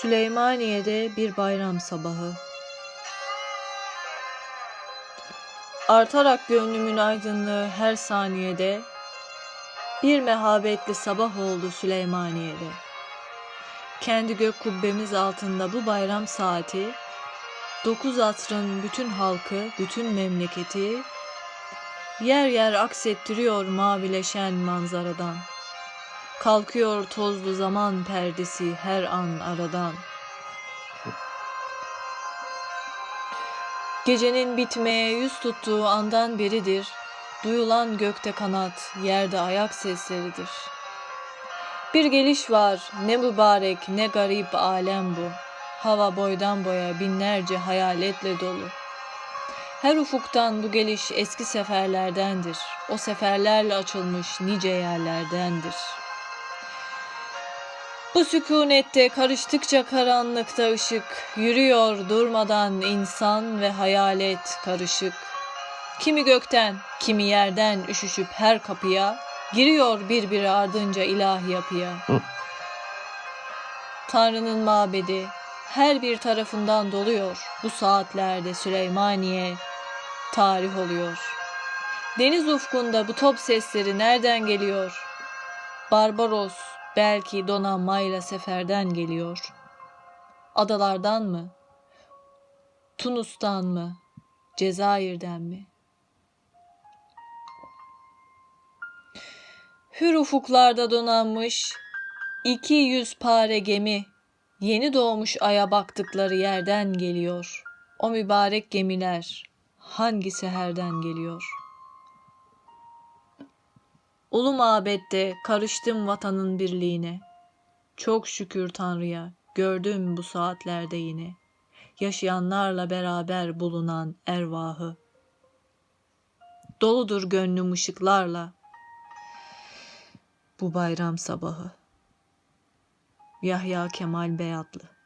Süleymaniye'de bir bayram sabahı. Artarak gönlümün aydınlığı her saniyede bir mehabetli sabah oldu Süleymaniye'de. Kendi gök kubbemiz altında bu bayram saati dokuz asrın bütün halkı, bütün memleketi yer yer aksettiriyor mavileşen manzaradan. Kalkıyor tozlu zaman perdesi her an aradan. Gecenin bitmeye yüz tuttuğu andan beridir, duyulan gökte kanat, yerde ayak sesleridir. Bir geliş var, ne mübarek ne garip alem bu. Hava boydan boya binlerce hayaletle dolu. Her ufuktan bu geliş eski seferlerdendir. O seferlerle açılmış nice yerlerdendir. Bu sükunette karıştıkça karanlıkta ışık, yürüyor durmadan insan ve hayalet karışık. Kimi gökten, kimi yerden üşüşüp her kapıya, giriyor birbiri ardınca ilahi yapıya. Tanrı'nın mabedi her bir tarafından doluyor. Bu saatlerde Süleymaniye tarih oluyor. Deniz ufkunda bu top sesleri nereden geliyor? Barbaros belki donanmayla seferden geliyor. Adalardan mı? Tunus'tan mı? Cezayir'den mi? Hür ufuklarda donanmış iki yüz pare gemi yeni doğmuş aya baktıkları yerden geliyor. O mübarek gemiler hangi seherden geliyor? Ulu mabette karıştım vatanın birliğine. Çok şükür Tanrı'ya gördüm bu saatlerde yine. Yaşayanlarla beraber bulunan ervahı. Doludur gönlüm ışıklarla. Bu bayram sabahı. Yahya Kemal Beyatlı